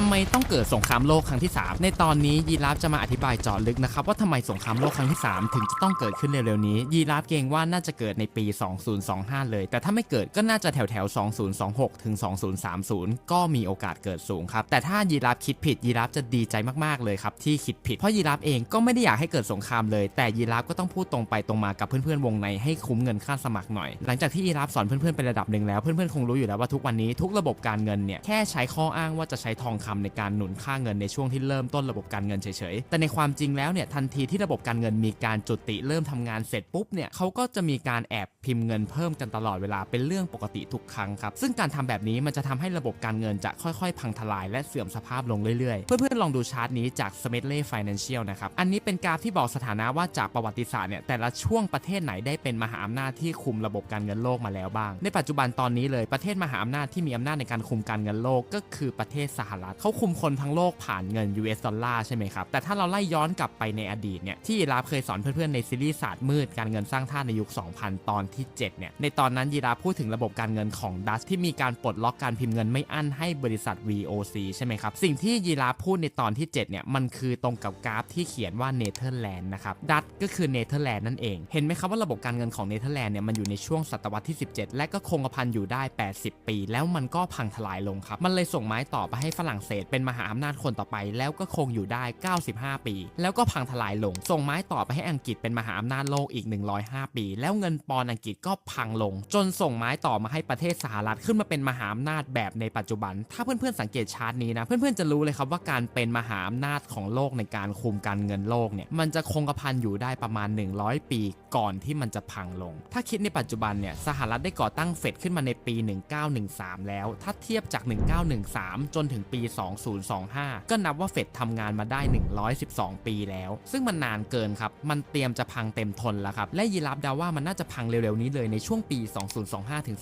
ทำไมต้องเกิดสงครามโลกครั้งที่ 3 ในตอนนี้ยีราฟจะมาอธิบายเจาะลึกนะครับว่าทำไมสงครามโลกครั้งที่ 3 ถึงจะต้องเกิดขึ้นเร็วๆนี้ยีราฟเกรงว่าน่าจะเกิดในปี 2025 เลย แต่ถ้าไม่เกิดก็น่าจะแถวแถวๆ2026 ถึง 2030 ก็มีโอกาสเกิดสูงครับ แต่ถ้ายีราฟคิดผิดยีราฟจะดีใจมากๆเลยครับที่คิดผิด เพราะยีราฟเองก็ไม่ได้อยากให้เกิดสงครามเลย แต่ยีราฟก็ต้องพูดตรงไปตรงมากับเพื่อนๆวงในให้คุ้มเงินค่าสมัครหน่อย หลังจากที่ยีราฟสอนเพื่อนๆไประดับหนึ่งแล้วเพื่อนๆคงรู้อยู่แล้วว่าทุกวันนี้ทุกระบบการเงินเนี่ยแค่ใช้ข้ออ้างว่าจะใช้ทองคำในการหนุนค่าเงินในช่วงที่เริ่มต้นระบบการเงินเฉยๆ แต่ในความจริงแล้วเนี่ยทันทีที่ระบบการเงินมีการจุติเริ่มทำงานเสร็จปุ๊บเนี่ยเขาก็จะมีการแอบพิมพ์เงินเพิ่มกันตลอดเวลาเป็นเรื่องปกติทุกครั้งครับ ซึ่งการทำแบบนี้มันจะทำให้ระบบการเงินจะค่อยๆ พังทลายและเสื่อมสภาพลงเรื่อยๆ เพื่อนๆลองดูชาร์ตนี้จาก s m e t l e y Financial นะครับ อันนี้เป็นกราฟที่บอกสถานะว่าจากประวัติศาสตร์เนี่ยแต่ละช่วงประเทศไหนได้เป็นมหาอำนาจที่คุมระบบการเงินโลกมาแล้วบ้าง ในปัจจุบันตอนนี้เลยประเทศมหาอำนาจที่มีอำนาจในการคุมการเงินโลกก็คือประเทศสหรัฐเขาคุมคนทั้งโลกผ่านเงิน US ดอลลาร์ใช่ไหมครับ แต่ถ้าเราไล่ย้อนกลับไปในอดีตเนี่ยที่ยีราฟเคยสอนเพื่อนๆในซีรีส์ศาสตร์มืดการเงินสร้างท่าในยุค 2000 ตอนที่ 7 เนี่ย ในตอนนั้นยีราฟพูดถึงระบบการเงินของดัชที่มีการปลดล็อกการพิมพ์เงินไม่อั้นให้บริษัท VOC ใช่ไหมครับ สิ่งที่ยีราฟพูดในตอนที่ 7 เนี่ย มันคือตรงกับกราฟที่เขียนว่าเนเธอร์แลนด์นะครับ ดัชก็คือเนเธอร์แลนด์นั่นเอง เห็นไหมครับว่าระบบการเงินของเนเธอร์แลนด์เนี่ยมันอยู่ในช่วงศตวรรษที่ 17 และก็คงกระพันอยู่ได้ 80 ปี แล้วมันก็พังทลายลงครับ มันเลยส่งไม้ต่อไปให้ฝรั่งเศสเป็นมหาอำนาจคนต่อไป แล้วก็คงอยู่ได้ 95 ปี แล้วก็พังทลายลง ส่งไม้ต่อไปให้อังกฤษเป็นมหาอำนาจโลกอีก 105 ปี แล้วเงินปอนอังกฤษก็พังลง จนส่งไม้ต่อมาให้ประเทศสหรัฐขึ้นมาเป็นมหาอำนาจแบบในปัจจุบัน ถ้าเพื่อนๆสังเกตชาร์ตนี้นะ เพื่อนๆจะรู้เลยครับว่าการเป็นมหาอำนาจของโลกในการคุมการเงินโลกเนี่ยมันจะคงกระพันอยู่ได้ประมาณ 100 ปีก่อนที่มันจะพังลง ถ้าคิดในปัจจุบันเนี่ยสหรัฐได้ก่อตั้งเฟดขึ้นมาในปี 1913 แล้ว ถ้าเทียบจาก 1913 จนถึงปี2025 ก็นับว่าเฟดทำงานมาได้ 112 ปีแล้ว ซึ่งมันนานเกินครับ มันเตรียมจะพังเต็มทนแล้วครับ และยีราฟดาว่ามันน่าจะพังเร็วๆนี้เลยในช่วงปี 2025ถึง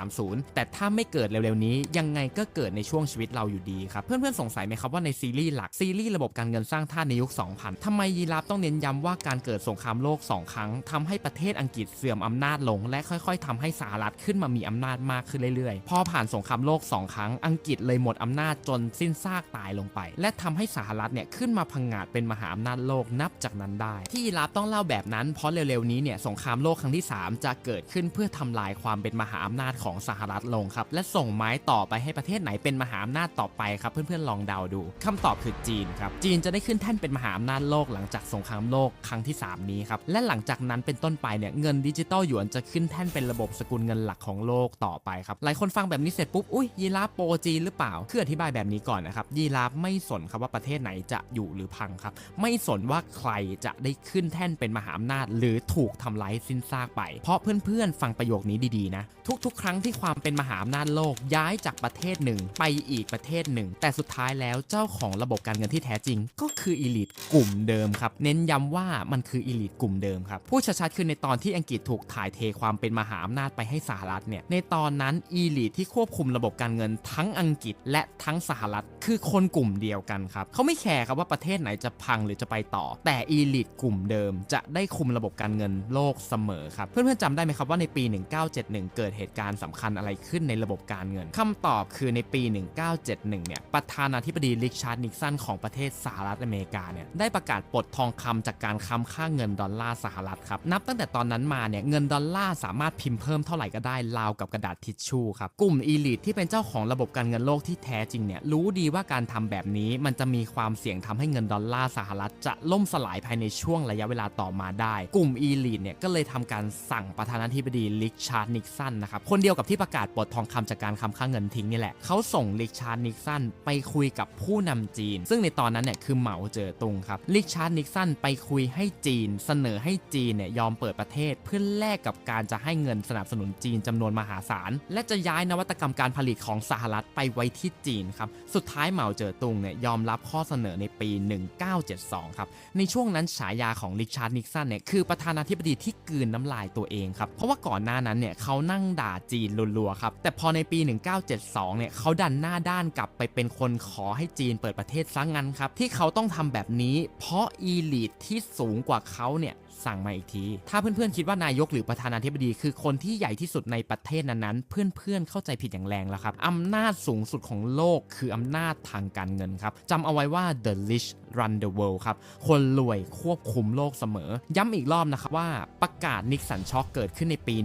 2030 แต่ถ้าไม่เกิดเร็วๆนี้ยังไงก็เกิดในช่วงชีวิตเราอยู่ดีครับ เพื่อนๆสงสัยไหมครับว่าในซีรีส์หลักซีรีส์ระบบการเงินสร้างท่าในยุค 2000 ทำไมยีราฟต้องเน้นย้ำว่าการเกิดสงครามโลก 2 ครั้งทำให้ประเทศอังกฤษเสื่อมอำนาจลง และค่อยๆทำให้สหรัฐขึ้นมามีอำนาจมากขึ้นเรื่อยๆ พอผ่านสงครามโลก 2 ครั้งอังกฤษเลยหมดอำนาจจนสิ้นซากตายลงไป และทำให้สหรัฐเนี่ยขึ้นมาพังงาดเป็นมหาอำนาจโลกนับจากนั้นได้ ที่ยีราฟต้องเล่าแบบนั้นเพราะเร็วๆนี้เนี่ยสงครามโลกครั้งที่ 3 จะเกิดขึ้นเพื่อทำลายความเป็นมหาอำนาจของสหรัฐลงครับและส่งไม้ต่อไปให้ประเทศไหนเป็นมหาอำนาจต่อไปครับเพื่อนๆลองเดาดูคำตอบคือจีนครับจีนจะได้ขึ้นแท่นเป็นมหาอำนาจโลกหลังจากสงครามโลกครั้งที่ 3 นี้ครับและหลังจากนั้นเป็นต้นไปเนี่ยเงินดิจิตอลหยวนจะขึ้นแท่นเป็นระบบสกุลเงินหลักของโลกต่อไปครับหลายคนฟังแบบนี้เสร็จปุ๊บอุ้ยยีราฟโปจีนหรือเปล่าคืออธิบายแบบนี้ก่อนนะครับ ยีราฟไม่สนครับว่าประเทศไหนจะอยู่หรือพังครับ ไม่สนว่าใครจะได้ขึ้นแท่นเป็นมหาอำนาจ หรือถูกทำลายสิ้นซากไป เพราะเพื่อนๆ ฟังประโยคนี้ดีๆนะ ทุกๆ ครั้งที่ความเป็นมหาอำนาจโลกย้ายจากประเทศหนึ่ง ไปอีกประเทศหนึ่ง แต่สุดท้ายแล้วเจ้าของระบบการเงินที่แท้จริง ก็คืออีลิทกลุ่มเดิมครับ เน้นย้ำว่ามันคืออีลิทกลุ่มเดิมครับพูดชัดๆ คือในตอนที่อังกฤษถูกถ่ายเทความเป็นมหาอำนาจไปให้สหรัฐเนี่ย ในตอนนั้นอีลิทที่ควบคุมระบบการเงินทั้งอังกฤษและทั้งสหรัฐคือคนกลุ่มเดียวกันครับเขาไม่แคร์ครับว่าประเทศไหนจะพังหรือจะไปต่อ แต่อีลิทกลุ่มเดิมจะได้คุมระบบการเงินโลกเสมอครับ เพื่อนๆจำได้ไหมครับว่าในปี 1971 เกิดเหตุการณ์สำคัญอะไรขึ้นในระบบการเงินคำตอบคือในปี 1971 เนี่ยประธานาธิบดีริชาร์ดนิกสันของประเทศสหรัฐอเมริกาเนี่ยได้ประกาศปลดทองคำจากการค้ำค่าเงินดอลลาร์สหรัฐครับนับตั้งแต่ตอนนั้นมาเนี่ยเงินดอลลาร์สามารถพิมพ์เพิ่มเท่าไหร่ก็ได้ราวกับกระดาษทิชชู่ครับกลุ่มอีลิทที่เป็นเจ้าของระบบการเงินโลกที่แท้จริงเนี่ยรูู้ดีว่าการทำแบบนี้มันจะมีความเสี่ยงทำให้เงินดอลลาร์สหรัฐจะล่มสลายภายในช่วงระยะเวลาต่อมาได้ กลุ่มอีลิทเนี่ยก็เลยทำการสั่งประธานาธิบดีริชาร์ดนิกสันนะครับคนเดียวกับที่ประกาศปลดทองคำจากการค้ำค่าเงินทิ้งนี่แหละเขาส่งริชาร์ดนิกสันไปคุยกับผู้นำจีน ซึ่งในตอนนั้นเนี่ยคือเหมาเจ๋อตุงครับริชาร์ดนิกสันไปคุยให้จีน เสนอให้จีนเนี่ยยอมเปิดประเทศเพื่อแลกกับการจะให้เงินสนับสนุนจีนจำนวนมหาศาลและจะย้ายนวัตกรรมการผลิตของสหรัฐไปไว้ที่จีนครับสุดท้ายเหมาเจ๋อตุงเนี่ยยอมรับข้อเสนอในปี 1972 ครับ ในช่วงนั้นฉายาของริชาร์ดนิกสันเนี่ยคือประธานาธิบดีที่กืนน้ำลายตัวเองครับ เพราะว่าก่อนหน้านั้นเนี่ยเขานั่งด่าจีนรัวๆครับ แต่พอในปี 1972 เนี่ยเขาดันหน้าด้านกลับไปเป็นคนขอให้จีนเปิดประเทศซะงั้นครับ ที่เขาต้องทำแบบนี้ เพราะอีลิทที่สูงกว่าเขาเนี่ยสั่งมาอีกที ถ้าเพื่อนๆคิดว่านายกหรือประธานาธิบดี คือคนที่ใหญ่ที่สุดในประเทศนั้นๆ เพื่อนๆเข้าใจผิดอย่างแรงแล้วครับอำนาจสูงสุดของโลกคืออำนาจจทางการเงินครับจำเอาไว้ว่า the rich run the world ครับ คนรวยควบคุมโลกเสมอ ย้ำอีกรอบนะครับว่าประกาศนิกสันช็อกเกิดขึ้นในปี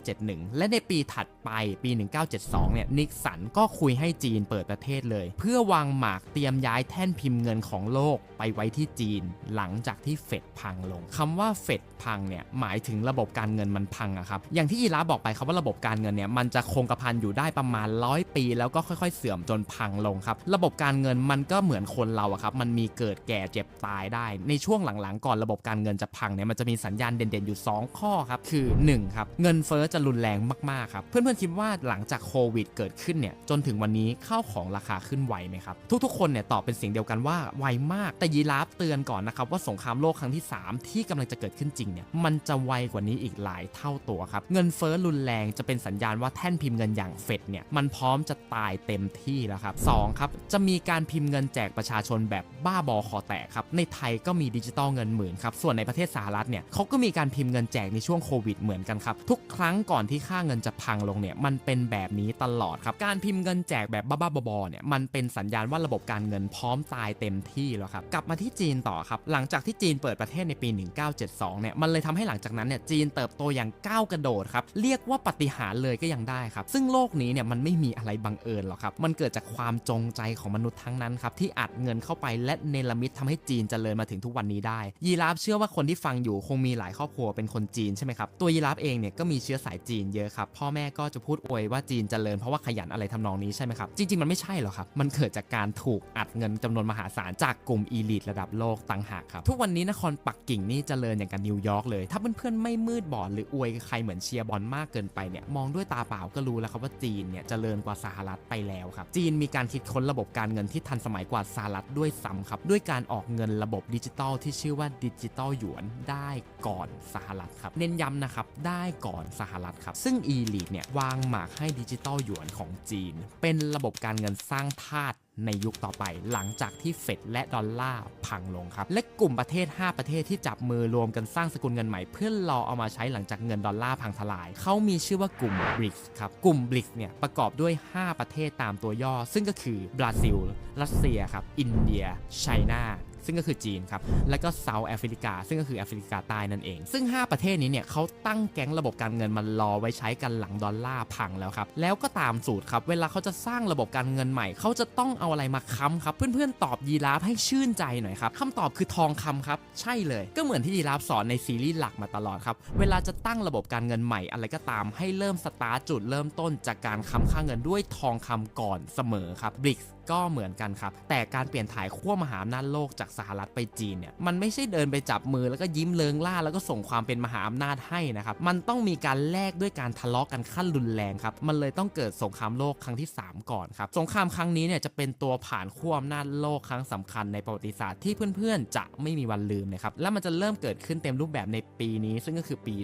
1971 และในปีถัดไปปี 1972 เนี่ยนิกสันก็คุยให้จีนเปิดประเทศเลย เพื่อวางหมากเตรียมย้ายแท่นพิมพ์เงินของโลกไปไว้ที่จีน หลังจากที่เฟดพังลงคำว่าเฟดพังเนี่ยหมายถึงระบบการเงินมันพังอะครับอย่างที่ยีราบอกไปครับว่าระบบการเงินเนี่ยมันจะคงกระพันอยู่ได้ประมาณร้อยปี แล้วก็ค่อยๆ เสื่อมจนพังลงครับระบบการเงินมันก็เหมือนคนเราอะครับมันมีเกิดแก่เจ็บตายได้ ในช่วงหลังๆ ก่อนระบบการเงินจะพังเนี่ยมันจะมีสัญญาณเด่นๆอยู่ 2 ข้อครับคือ1ครับเงินเฟ้อจะรุนแรงมากๆครับเพื่อนๆคิดว่าหลังจากโควิดเกิดขึ้นเนี่ยจนถึงวันนี้ข้าวของราคาขึ้นไวไหมครับทุกๆคนเนี่ยตอบเป็นเสียงเดียวกันว่าไวมากแต่ยีราฟเตือนก่อนนะครับว่าสงครามโลกครั้งที่ 3 ที่กำลังจะเกิดขึ้นจริงเนี่ยมันจะไวกว่านี้อีกหลายเท่าตัวครับเงินเฟ้อรุนแรงจะเป็นสัญญาณว่าแท่นพิมพ์เงินอย่างเฟดเนี่ยมันพร้อมจะตายเต็มที่แล้วครับสองครับจะมีการพิมพ์เงินแจกประชาชนแบบบ้าบอคอแตกครับ ในไทยก็มีดิจิตอลเงินหมื่นครับ ส่วนในประเทศสหรัฐเนี่ยเขาก็มีการพิมพ์เงินแจกในช่วงโควิดเหมือนกันครับ ทุกครั้งก่อนที่ค่าเงินจะพังลงเนี่ยมันเป็นแบบนี้ตลอดครับ การพิมพ์เงินแจกแบบบ้าๆบอๆเนี่ยมันเป็นสัญญาณว่าระบบการเงินพร้อมตายเต็มที่แล้วครับ กลับมาที่จีนต่อครับ หลังจากที่จีนเปิดประเทศในปี 1972 เนี่ย มันเลยทำให้หลังจากนั้นเนี่ยจีนเติบโตอย่างก้าวกระโดดครับ เรียกว่าปฏิหารเลยก็ยังได้ครับ ซึ่งโลกนี้เนี่ยมันไม่มีอะไรบังเอิญหรอกครับ มันเกิดจากความจงใจของมนุษย์ทั้งนั้นครับที่อัดเงินเข้าไปและเนรมิตทำให้จีนเจริญมาถึงทุกวันนี้ได้ ยีราฟเชื่อว่าคนที่ฟังอยู่คงมีหลายครอบครัวเป็นคนจีนใช่ไหมครับ ตัวยีราฟเองเนี่ยก็มีเชื้อสายจีนเยอะครับ พ่อแม่ก็จะพูดอวยว่าจีนเจริญเพราะว่าขยันอะไรทำนองนี้ใช่ไหมครับ จริง ๆ มันไม่ใช่หรอกครับ มันเกิดจากการถูกอัดเงินจำนวนมหาศาลจากกลุ่มอีลิทระดับโลกต่างหากครับ ทุกวันนี้นครปักกิ่งนี่เจริญอย่างกับนิวยอร์กเลย ถ้าเพื่อนๆไม่มืดบอดหรืออวยใครเหมือนเชียร์บอลมากเกินไปเนี่ยมองด้วยตาเปล่าก็รู้แล้วครับว่าจีนเนี่ยเจริญกว่าสหรัฐไปแล้วครับจีนมีการคิดค้นระบบการเงินที่ทันสมัยกว่าสหรัฐด้วยซ้ำครับด้วยการออกเงินระบบดิจิตอลที่ชื่อว่าดิจิตอลหยวนได้ก่อนสหรัฐครับ เน้นย้ำนะครับ ได้ก่อนสหรัฐครับ ซึ่งอีลีทเนี่ยวางหมากให้ดิจิตอลหยวนของจีน เป็นระบบการเงินสร้างทาส ในยุคต่อไป หลังจากที่เฟดและดอลลาร์พังลงครับ และกลุ่มประเทศ 5 ประเทศที่จับมือรวมกันสร้างสกุลเงินใหม่ เพื่อรอเอามาใช้หลังจากเงินดอลลาร์พังทลาย เขามีชื่อว่ากลุ่ม BRICS ครับ กลุ่ม BRICS เนี่ยประกอบด้วย 5 ประเทศตามตัวย่อ ซึ่งก็คือบราซิล รัสเซียครับ อินเดียไชน่า ซึ่งก็คือจีนครับแล้วก็เซาท์แอฟริกา ซึ่งก็คือแอฟริกาใต้นั่นเอง ซึ่ง 5 ประเทศนี้เนี่ยเขาตั้งแก๊งระบบการเงินมารอไว้ใช้กันหลังดอลลาร์พังแล้วครับแล้วก็ตามสูตรครับเวลาเขาจะสร้างระบบการเงินใหม่เขาจะต้องเอาอะไรมาค้ำครับเพื่อนๆตอบยีราฟให้ชื่นใจหน่อยครับคำตอบคือทองคำครับใช่เลย ก็เหมือนที่ยีราฟสอนในซีรีส์หลักมาตลอดครับเวลาจะตั้งระบบการเงินใหม่อะไรก็ตามให้เริ่มสตาร์จุดเริ่มต้นจากการค้ำค่าเงินด้วยทองคำก่อนเสมอครับ BRICS ก็เหมือนกันครับแต่การเปลี่ยนถ่ายขั้วมหาอำนาจโลกจากสหรัฐไปจีนเนี่ยมันไม่ใช่เดินไปจับมือแล้วก็ยิ้มเลิงล่าแล้วก็ส่งความเป็นมหาอำนาจให้นะครับมันต้องมีการแลกด้วยการทะเลาะกันขั้นรุนแรงครับมันเลยต้องเกิดสงครามโลกครั้งที่ 3 ก่อนครับสงครามครั้งนี้เนี่ยจะเป็นตัวผ่านขั้วอำนาจโลกครั้งสำคัญในประวัติศาสตร์ที่เพื่อนๆ จะไม่มีวันลืมนะครับและมันจะเริ่มเกิดขึ้นเต็มรูปแบบในปีนี้ ซึ่งก็คือปี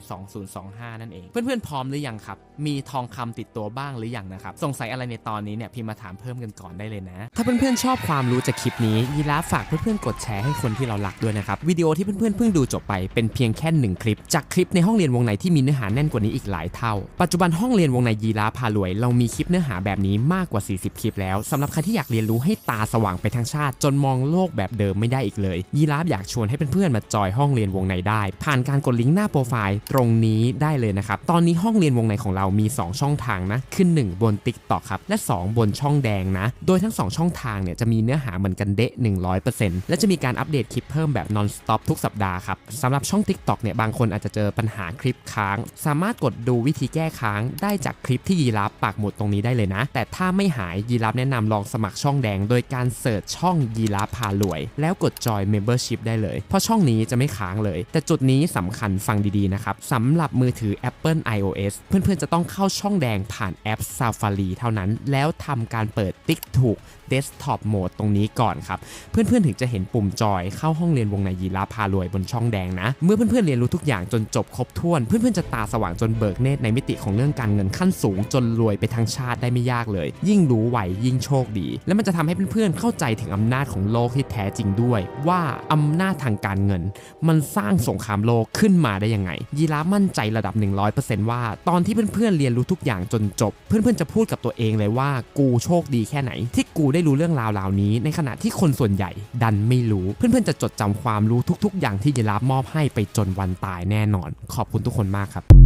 2025 นั่นเอง เพื่อนๆพร้อมหรือยังครับมีทองคำติดตัวบ้างหรือยังนะครับสงสัยอะไรในตอนนี้เนี่ยพิมพ์มาถามเพิ่มกันก่อนได้เลยนะ ถ้าเพื่อนๆชอบความรู้จากคลิปนี้ยีราฝากเพื่อนๆกดแชร์ให้คนที่เรารักด้วยนะครับวิดีโอที่เพื่อนๆเพิ่งดูจบไปเป็นเพียงแค่หนึ่งคลิป จากคลิปในห้องเรียนวงในที่มีเนื้อหาแน่นกว่านี้อีกหลายเท่า ปัจจุบันห้องเรียนวงในยีราฟพารวย เรามีคลิปเนื้อหาแบบนี้มากกว่า 40 คลิปแล้วสำหรับใครที่อยากเรียนรู้ให้ตาสว่างไปทั้งชาติ จนมองโลกแบบเดิมไม่ได้อีกเลย ยีราฟอยากชวนให้เพื่อนๆมาจอยห้องเรียนวงในได้ ผ่านการกดลิงก์หน้าโปรไฟล์ตรงนี้ได้เลยนะครับตอนนี้ห้องเรียนวงในของเรามี 2 ช่องทางนะคือ1บน TikTok ครับและ 2 บนช่องแดงนะ โดยทั้ง 2 ช่องทางเนี่ยจะมีเนื้อหาเหมือนกันเดะ100%และจะมีการอัปเดตคลิปเพิ่มแบบ non stop ทุกสัปดาห์ครับสำหรับช่อง TikTok เนี่ยบางคนอาจจะเจอปัญหาคลิปค้าง สามารถกดดูวิธีแก้ค้างได้จากคลิปที่ยีราฟปักหมุดตรงนี้ได้เลยนะ แต่ถ้าไม่หายยีราฟแนะนำลองสมัครช่องแดง โดยการเสิร์ชช่องยีราฟพารวย แล้วกดจอย Membership ได้เลย เพราะช่องนี้จะไม่ค้างเลย แต่จุดนี้สำคัญฟังดีๆนะครับสำหรับมือถือ Apple iOS เพื่อนๆจะต้องเข้าช่องแดงผ่านแอป Safari เท่านั้น แล้วทำการเปิดติ๊กถูก Desktop Mode ตรงนี้ก่อนครับ เพื่อนๆถึงจะเห็นปุ่มจอยเข้าห้องเรียนวงในยีราพารวยบนช่องแดงนะ เมื่อเพื่อนๆเรียนรู้ทุกอย่างจนจบครบถ้วน เพื่อนๆจะตาสว่างจนเบิกเนตรในมิติของเรื่องการเงินขั้นสูงจนรวยไปทั้งชาติได้ไม่ยากเลย ยิ่งรู้ไหวยิ่งโชคดี และมันจะทำให้เพื่อนๆเข้าใจถึงอำนาจของโลกที่แท้จริงด้วย ว่าอำนาจทางการเงิน มันสร้างสงครามโลกขึ้นมาได้ยังไง ยีรามั่นใจระดับ 100%ว่า ตอนที่เพื่อนๆเรียนรู้ทุกอย่างจนจบ เพื่อนๆจะพูดกับตัวเองเลยว่ากูโชคดีแค่ไหนที่กูได้รู้เรื่องราวเหล่านี้ ในขณะที่คนส่วนใหญ่ดันไม่รู้ เพื่อนๆจะจดจำความรู้ทุก ๆ อย่างที่ยีราฟมอบให้ไปจนวันตายแน่นอน ขอบคุณทุกคนมากครับ